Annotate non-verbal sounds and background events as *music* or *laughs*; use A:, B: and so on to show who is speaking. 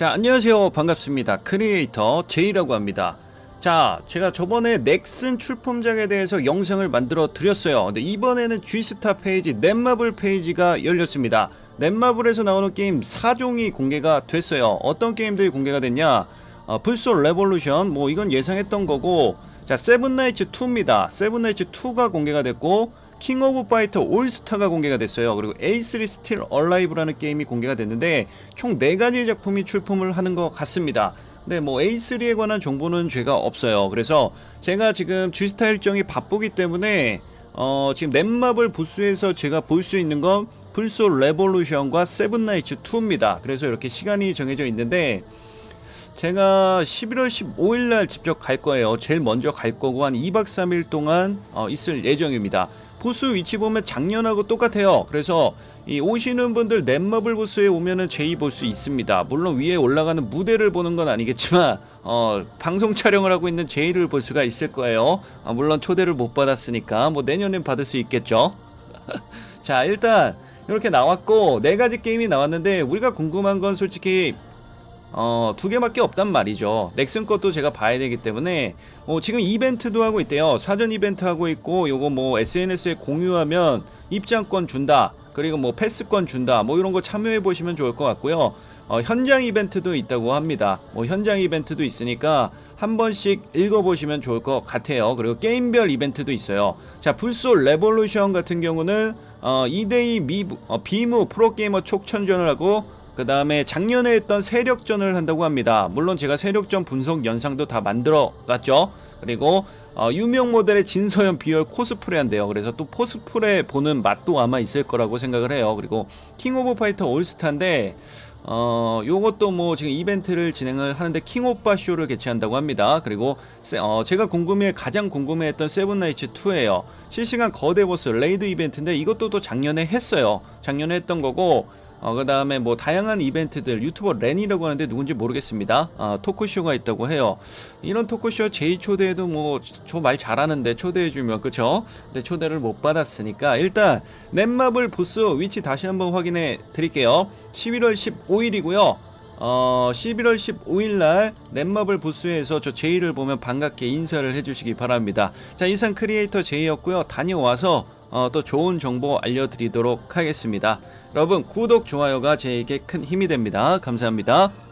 A: 자, 안녕하세요. 반갑습니다. 크리에이터 제이라고 합니다. 자, 제가 저번에 넥슨 출품작에 대해서 영상을 만들어 드렸어요. 근데 이번에는 G스타 페이지 넷마블 페이지가 열렸습니다. 넷마블에서 나오는 게임 4종이 공개가 됐어요. 어떤 게임들이 공개가 됐냐? 어, 풀솔 레볼루션, 뭐 이건 예상했던 거고, 자, 세븐나이츠 2입니다. 세븐나이츠 2가 공개가 됐고, 킹 오브 파이터 올스타가 공개가 됐어요. 그리고 A3 스틸 얼라이브라는 게임이 공개가 됐는데 총 4가지 작품이 출품을 하는 것 같습니다. 근데 뭐 A3에 관한 정보는 제가 없어요. 그래서 제가 지금 G스타 일정이 바쁘기 때문에 어 지금 넷마블 부스에서 제가 볼 수 있는 건 풀솔 레볼루션과 세븐나이츠 2입니다. 그래서 이렇게 시간이 정해져 있는데 제가 11월 15일 날 직접 갈 거예요. 제일 먼저 갈 거고 한 2박 3일 동안 어, 있을 예정입니다. 부스 위치 보면 작년하고 똑같아요. 그래서 이 오시는 분들 넷마블 부스에 오면은 제이 볼 수 있습니다. 물론 위에 올라가는 무대를 보는 건 아니겠지만 어, 방송 촬영을 하고 있는 제이를 볼 수가 있을 거예요. 아, 물론 초대를 못 받았으니까 뭐 내년엔 받을 수 있겠죠. *laughs* 자 일단 이렇게 나왔고 네 가지 게임이 나왔는데 우리가 궁금한 건 솔직히 어, 두 개밖에 없단 말이죠. 넥슨 것도 제가 봐야 되기 때문에 어, 지금 이벤트도 하고 있대요. 사전 이벤트 하고 있고 요거 뭐 SNS에 공유하면 입장권 준다. 그리고 뭐 패스권 준다. 뭐 이런 거 참여해 보시면 좋을 것 같고요. 어, 현장 이벤트도 있다고 합니다. 뭐 현장 이벤트도 있으니까 한 번씩 읽어보시면 좋을 것 같아요. 그리고 게임별 이벤트도 있어요. 자, 불솔 레볼루션 같은 경우는 어, 2대2 미, 어, 비무 프로게이머 촉천전을 하고 그 다음에 작년에 했던 세력전을 한다고 합니다. 물론 제가 세력전 분석 영상도 다 만들어 놨죠. 그리고 어, 유명 모델의 진서연 비열 코스프레 한대요. 그래서 또 코스프레 보는 맛도 아마 있을 거라고 생각을 해요. 그리고 킹 오브 파이터 올스타인데 어, 요것도 뭐 지금 이벤트를 진행을 하는데 킹오빠 쇼를 개최한다고 합니다. 그리고 세- 어, 제가 궁금해 가장 궁금해했던 세븐나이츠 2예요. 실시간 거대 보스 레이드 이벤트인데 이것도 또 작년에 했어요. 작년에 했던 거고 어, 그 다음에 뭐 다양한 이벤트들 유튜버 렌이라고 하는데 누군지 모르겠습니다. 아, 토크쇼가 있다고 해요. 이런 토크쇼 제이 초대해도 뭐 저 말 잘하는데 초대해주면 그쵸? 근데 초대를 못 받았으니까 일단 넷마블 부스 위치 다시 한번 확인해 드릴게요. 11월 15일이고요. 어, 11월 15일 날 넷마블 부스에서 저 제이를 보면 반갑게 인사를 해주시기 바랍니다. 자 이상 크리에이터 제이였고요. 다녀와서 어, 또 좋은 정보 알려드리도록 하겠습니다. 여러분 구독 좋아요가 제에게 큰 힘이 됩니다. 감사합니다.